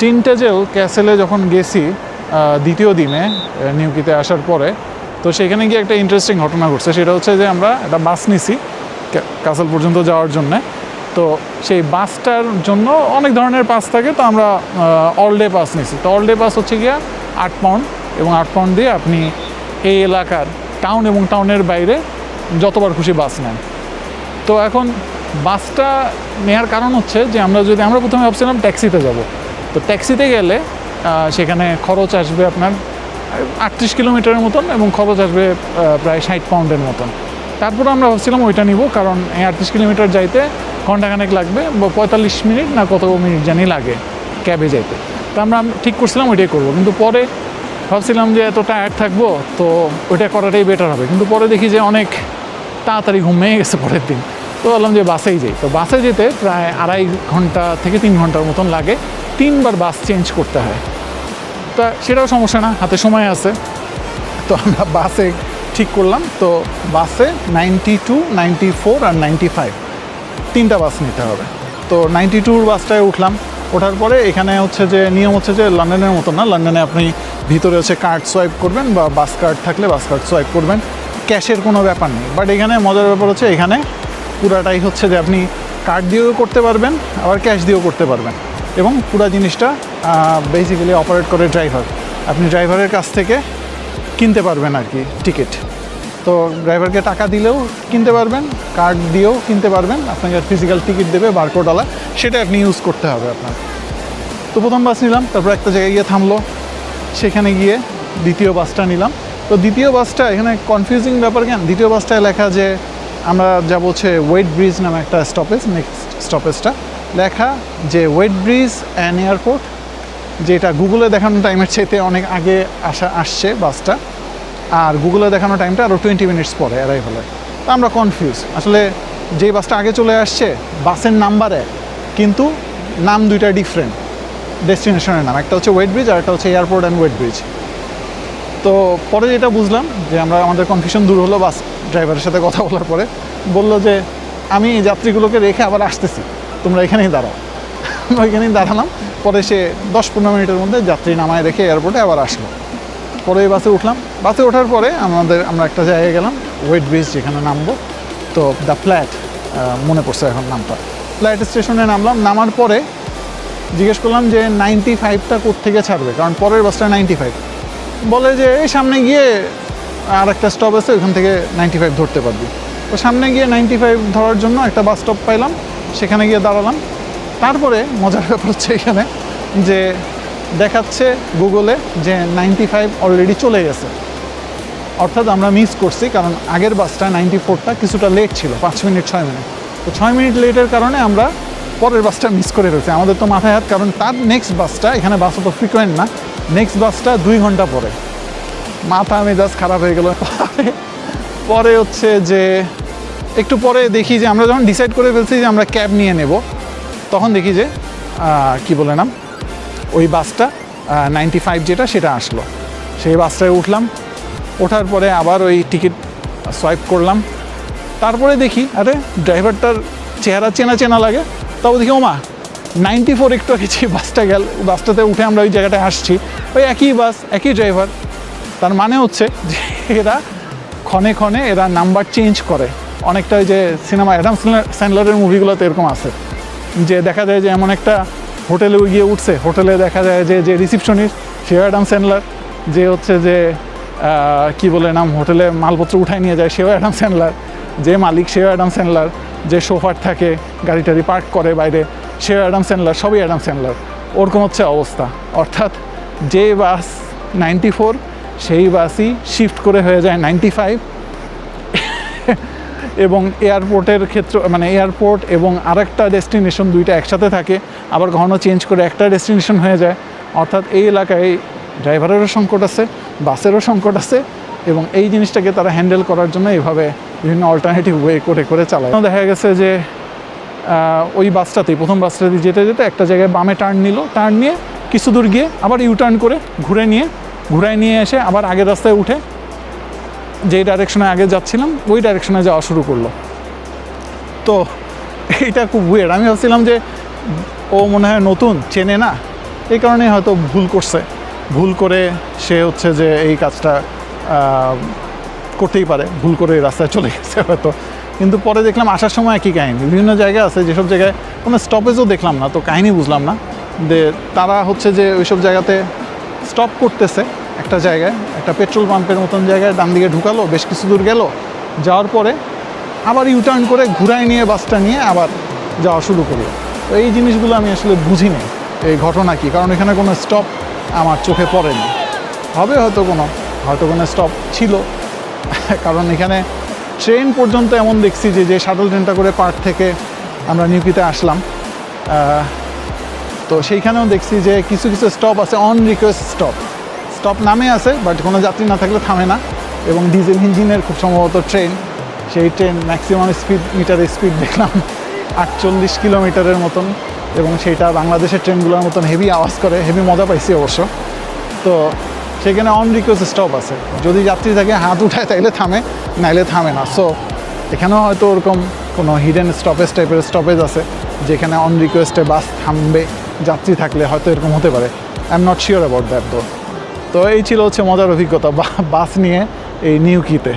টিনটেজেল ক্যাসেলে যখন গেছি দ্বিতীয় দিনে নিউকিতে আসার পরে, তো সেখানে গিয়ে একটা ইন্টারেস্টিং ঘটনা ঘটছে। সেটা হচ্ছে যে আমরা একটা বাস নিছি ক্যাসেল পর্যন্ত যাওয়ার জন্যে। তো সেই বাসটার জন্য অনেক ধরনের পাস থাকে, তো আমরা অল ডে পাস নিছি। তো অল ডে পাস হচ্ছে গিয়া আট পাউন্ড এবং আট পাউন্ড দিয়ে আপনি এই এলাকার টাউন এবং টাউনের বাইরে যতবার খুশি বাস নেন। তো এখন বাসটা নেওয়ার কারণ হচ্ছে যে আমরা যদি, আমরা প্রথমে ভাবছিলাম ট্যাক্সিতে যাব। তো ট্যাক্সিতে গেলে সেখানে খরচ আসবে আপনার আটত্রিশ কিলোমিটারের মতন এবং খরচ আসবে প্রায় ষাট পাউন্ডের মতন। তারপর আমরা ভাবছিলাম ওইটা নিব, কারণ এই আটত্রিশ কিলোমিটার যাইতে ঘন্টাখানেক লাগবে, বা পঁয়তাল্লিশ মিনিট না কত মিনিট জানি লাগে ক্যাবে যাইতে। তো আমরা ঠিক করছিলাম ওইটাই করব, কিন্তু পরে ভাবছিলাম যে এত টায়ার্ড থাকব, তো ওইটা করাটাই বেটার হবে। কিন্তু পরে দেখি যে অনেক তাড়াতাড়ি ঘুমিয়ে গেছে পরের দিন। তো বললাম যে বাসেই যাই। তো বাসে যেতে প্রায় আড়াই ঘণ্টা থেকে তিন ঘণ্টার মতন লাগে। তিনবার বাস চেঞ্জ করতে হয়। তা সেটাও সমস্যা না, হাতে সময় আছে। তো আমরা বাসে ঠিক করলাম, তো বাসে নাইনটি টু, নাইনটি ফোর আর নাইনটি ফাইভ, তিনটা বাস নিতে হবে। তো নাইনটি টুর বাসটায় উঠলাম, ওঠার পরে এখানে হচ্ছে যে, নিয়ম হচ্ছে যে, লন্ডনের মতো না, লন্ডনে আপনি ভিতরে হচ্ছে কার্ড সোয়াইপ করবেন বা বাস কার্ড থাকলে বাস কার্ড সোয়াইপ করবেন, ক্যাশের কোনো ব্যাপার নেই। বাট এখানে মজার ব্যাপার হচ্ছে, এখানে পুরাটাই হচ্ছে যে, আপনি কার্ড দিয়েও করতে পারবেন, আবার ক্যাশ দিয়েও করতে পারবেন। এবং পুরা জিনিসটা বেসিক্যালি অপারেট করে ড্রাইভার আপনি ড্রাইভারের কাছ থেকে কিনতে পারবেন আর কি টিকিট তো ড্রাইভারকে টাকা দিলেও কিনতে পারবেন কার্ড দিয়েও কিনতে পারবেন, আপনাকে ফিজিক্যাল টিকিট দেবে বারকোডওয়ালা সেটা আপনি ইউজ করতে হবে আপনার। তো প্রথম বাস নিলাম, তারপর একটা জায়গায় গিয়ে থামলো, সেখানে গিয়ে দ্বিতীয় বাসটা নিলাম। তো দ্বিতীয় বাসটা এখানে কনফিউজিং ব্যাপার কেন? দ্বিতীয় বাসটায় লেখা যে, আমরা যাব হচ্ছে ওয়েট ব্রিজ নামে একটা স্টপেজ নেক্সট স্টপেজটা লেখা যে ওয়েট ব্রিজ অ্যান্ড এয়ারপোর্ট যেটা গুগলে দেখানো টাইমের চাইতে অনেক আগে আসা, আসছে বাসটা। আর গুগলে দেখানো টাইমটা আরও টোয়েন্টি মিনিটস পরে এরাই অ্যারাইভালে তো আমরা কনফিউজ আসলে যে বাসটা আগে চলে আসছে, বাসের নাম্বারে কিন্তু নাম দুইটা ডিফারেন্ট ডেস্টিনেশনের নাম। একটা হচ্ছে ওয়েট ব্রিজ আর একটা হচ্ছে এয়ারপোর্ট অ্যান্ড ওয়েট ব্রিজ তো পরে যেটা বুঝলাম, যে আমরা আমাদের কনফিউশন দূর হলো বাস ড্রাইভারের সাথে কথা বলার পরে, বলল যে, আমি যাত্রীগুলোকে রেখে আবার আসতেছি। তোমরা এখানেই দাঁড়াও। এখানেই দাঁড়ালাম। পরে সে দশ পনেরো মিনিটের মধ্যে যাত্রী নামায় রেখে এয়ারপোর্টে আবার আসলো। পরে বাসে উঠলাম। বাসে ওঠার পরে আমাদের, আমরা একটা জায়গায় গেলাম ওয়েট ব্রিজ যেখানে নামবো। তো দ্য ফ্ল্যাট মনে পড়ছে এখন নামটা। ফ্ল্যাট স্টেশনে নামলাম। নামার পরে জিজ্ঞেস করলাম যে নাইনটি ফাইভটা থেকে ছাড়বে? কারণ পরের বাসটা নাইনটি ফাইভ বলে যে, এই সামনে গিয়ে আর একটা স্টপ আছে ওখান থেকে নাইনটি ফাইভ ধরতে পারবি। তো সামনে গিয়ে নাইনটি ফাইভ ধরার জন্য একটা বাস স্টপ পাইলাম। সেখানে গিয়ে দাঁড়ালাম। তারপরে মজার ব্যাপার হচ্ছে এখানে যে দেখাচ্ছে গুগলে যে নাইনটি ফাইভ অলরেডি চলে গেছে। অর্থাৎ আমরা মিস করছি কারণ আগের বাসটা নাইনটি ফোরটা কিছুটা লেট ছিল, পাঁচ মিনিট, ছয় মিনিট। তো ছয় মিনিট লেটের কারণে আমরা পরের বাসটা মিস করে ফেলছি। আমাদের তো মাথায় হাত, কারণ তার নেক্সট বাসটা এখানে বাস অত ফ্রিকোয়েন্ট না। নেক্সট বাসটা দুই ঘণ্টা পরে। মাথা মেজাজ খারাপ হয়ে গেল। পরে হচ্ছে যে একটু পরে দেখি যে আমরা যখন ডিসাইড করে ফেলছি যে আমরা ক্যাব নিয়ে নেব, তখন দেখি যে কি বলে নাম? ওই বাসটা নাইনটি ফাইভ যেটা সেটা আসলো। সেই বাসটায় উঠলাম, ওঠার পরে আবার ওই টিকিট সোয়াইপ করলাম। তারপরে দেখি, আরে ড্রাইভারটার চেহারা চেনা চেনা লাগে। তাও দেখি, ওমা নাইনটি ফোর একটু আগে বাসটা গেল, বাসটাতে উঠে আমরা ওই জায়গাটায় আসছি। ওই একই বাস, একই ড্রাইভার তার মানে হচ্ছে যে এরা ক্ষণে ক্ষণে এরা নাম্বার চেঞ্জ করে। অনেকটা যে সিনেমা অ্যাডাম স্যান্ডলারের মুভিগুলোতে এরকম আছে। যে দেখা যায় যে এমন একটা হোটেলে গিয়ে উঠছে, হোটেলে দেখা যায় যে যে রিসিপশনিস্ট সেও অ্যাডাম স্যান্ডলার যে হচ্ছে যে কি বলে নাম, হোটেলে মালপত্র উঠায় নিয়ে যায়, সেও অ্যাডাম স্যান্ডলার যে মালিক সেও অ্যাডাম স্যান্ডলার যে সোফার থাকে গাড়ি টাড়ি পার্ক করে বাইরে, সেও অ্যাডাম স্যান্ডলার সবই অ্যাডাম স্যান্ডলার ওরকম হচ্ছে অবস্থা। অর্থাৎ যে বাস নাইনটি ফোর সেই বাসই শিফট করে হয়ে যায় নাইনটি ফাইভ এবং এয়ারপোর্টের ক্ষেত্র মানে এয়ারপোর্ট এবং আরেকটা ডেস্টিনেশন দুইটা একসাথে থাকে। আবার কখনো চেঞ্জ করে একটা ডেস্টিনেশন হয়ে যায়। অর্থাৎ এই এলাকায় ড্রাইভারেরও সংকট আছে, বাসেরও সংকট আছে এবং এই জিনিসটাকে তারা হ্যান্ডেল করার জন্য এইভাবে বিভিন্ন অল্টারনেটিভ ওয়ে করে করে চালায়। দেখা গেছে যে ওই বাসটাতেই, প্রথম বাসটাতে যেতে যেতে একটা জায়গায় বামে টার্ন নিল। টার্ন নিয়ে কিছু দূর গিয়ে আবার ইউ টার্ন করে ঘুরে নিয়ে, ঘুরায় নিয়ে এসে আবার আগের রাস্তায় উঠে যেই ডাইরেকশনে আগে যাচ্ছিলাম, ওই ডাইরেকশনে যাওয়া শুরু করল। তো এইটা খুব ওয়েড আমি ভাবছিলাম যে ও মনে হয় নতুন, চেনে না। এই কারণে হয়তো ভুল করছে। ভুল করে সে হচ্ছে যে এই কাজটা করতেই পারে। ভুল করে রাস্তায় চলে গেছে হয়তো। কিন্তু পরে দেখলাম আসার সময় একই কাহিনি। বিভিন্ন জায়গায় আছে, যেসব জায়গায় কোনো স্টপেজও দেখলাম না, তো কাহিনি বুঝলাম না। যে তারা হচ্ছে যে ওইসব জায়গাতে স্টপ করতেছে। একটা জায়গায়, একটা পেট্রোল পাম্পের মতন জায়গায় ডান দিকে ঢুকালো, বেশ কিছু দূর গেল। যাওয়ার পরে আবার ইউটার্ন করে ঘুরায় নিয়ে বাসটা নিয়ে আবার যাওয়া শুরু করল। তো এই জিনিসগুলো আমি আসলে বুঝিনি, এই ঘটনা কি? কারণ এখানে কোনো স্টপ আমার চোখে পড়েনি। হবে হয়তো কোনো হয়তো কোনো স্টপ ছিল। কারণ এখানে ট্রেন পর্যন্ত এমন দেখছি যে যে শাটল ট্রেনটা করে পার্ক থেকে আমরা নিউকিতে আসলাম। তো সেইখানেও দেখছি যে কিছু কিছু স্টপ আছে অন রিকোয়েস্ট স্টপ স্টপ নামে আছে বাট কোনো যাত্রী না থাকলে থামে না। এবং ডিজেল ইঞ্জিনের খুব সম্ভবত ট্রেন সেই ট্রেন ম্যাক্সিমাম স্পিড মিটারের স্পিড দেখলাম, আটচল্লিশ কিলোমিটারের মতন। এবং সেইটা বাংলাদেশের ট্রেনগুলোর মতন হেভি আওয়াজ করে হেভি মজা পাইছি অবশ্য। তো সেখানে অন রিকোয়েস্ট স্টপ আছে। যদি যাত্রী থাকে, হাত উঠায় তাইলে থামে, নাইলে থামে না। সো এখানেও হয়তো ওরকম কোনো হিডেন স্টপেজ টাইপের স্টপেজ আছে, যেখানে অন রিকোয়েস্টে বাস থামবে, যাত্রী থাকলে হয়তো এরকম হতে পারে। I am not sure about that তো তো এই ছিল হচ্ছে মজার অভিজ্ঞতা বাস নিয়ে এই নিউকিতে